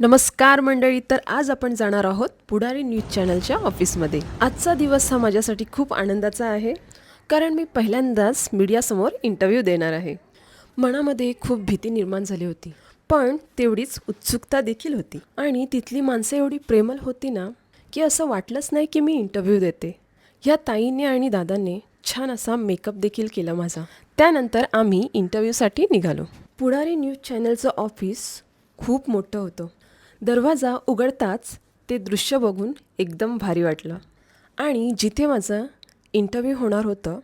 नमस्कार मंडळी तर आज आपण जाणार आहोत पुढारी न्यूज चॅनलच्या ऑफिसमध्ये. आजचा दिवस हा माझ्यासाठी खूप आनंदाचा आहे कारण मी पहिल्यांदाच मीडियासमोर इंटरव्ह्यू देणार आहे. मनामध्ये खूप भीती निर्माण झाली होती पण तेवढीच उत्सुकता देखील होती. आणि तिथली माणसं एवढी प्रेमल होती ना की असं वाटलंच नाही की मी इंटरव्ह्यू देते. ह्या ताईने आणि दादांनी छान असा मेकअप देखील केला माझा. त्यानंतर आम्ही इंटरव्ह्यूसाठी निघालो. पुढारी न्यूज चॅनलचं ऑफिस खूप मोठं होतं. दरवाजा उघडताच ते दृश्य बघून एकदम भारी वाटलं. आणि जिथे माझं इंटरव्ह्यू होणार होतं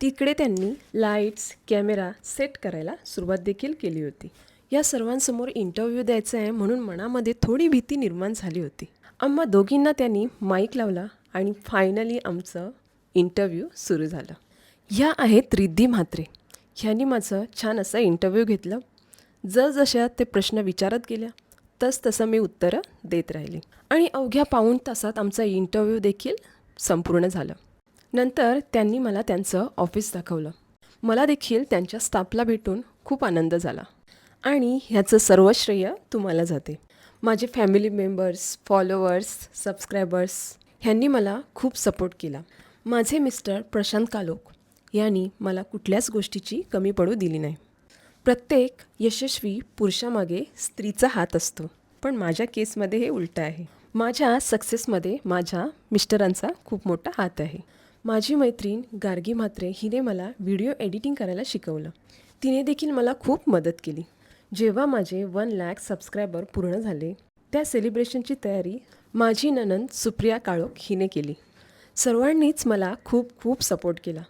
तिकडे त्यांनी लाईट्स कॅमेरा सेट करायला सुरुवात देखील केली होती. या सर्वांसमोर इंटरव्ह्यू द्यायचा आहे म्हणून मनामध्ये थोडी भीती निर्माण झाली होती. आम्हा दोघींना त्यांनी माईक लावला आणि फायनली आमचं इंटरव्ह्यू सुरू झालं. ह्या आहेत रिद्धी म्हात्रे. ह्यांनी माझं छान असं इंटरव्ह्यू घेतलं. जसजशा ते प्रश्न विचारत गेल्या. तस तसं मी उत्तरं देत राहिली. आणि अवघ्या पाऊण तासात आमचा इंटरव्ह्यू देखील संपूर्ण झालं. नंतर त्यांनी मला त्यांचं ऑफिस दाखवलं. मला देखील त्यांच्या स्टाफला भेटून खूप आनंद झाला. आणि ह्याचं सर्व श्रेय तुम्हाला जाते. माझे फॅमिली मेंबर्स फॉलोअर्स सबस्क्रायबर्स ह्यांनी मला खूप सपोर्ट केला. माझे मिस्टर प्रशांत कालोक यांनी मला कुठल्याच गोष्टीची कमी पडू दिली नाही. प्रत्येक यशस्वी पुरुषामागे स्त्रीचा हात असतो. पण माझ्या केसमध्ये हे उलटं आहे. माझ्या सक्सेसमध्ये माझ्या मिस्टरांचा खूप मोठा हात आहे. माझी मैत्रीण गार्गी म्हात्रे हिने मला व्हिडिओ एडिटिंग करायला शिकवलं. तिने देखील मला खूप मदत केली. जेव्हा माझे वन लॅक सबस्क्रायबर पूर्ण झाले त्या सेलिब्रेशनची तयारी माझी ननंद सुप्रिया काळोख हिने केली. सर्वांनीच मला खूप खूप सपोर्ट केला.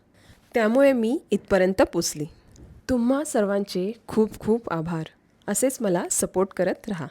त्यामुळे मी इथपर्यंत पोचली. तुम्हा सर्वांचे खूप खूप आभार. असेच मला सपोर्ट करत राहा.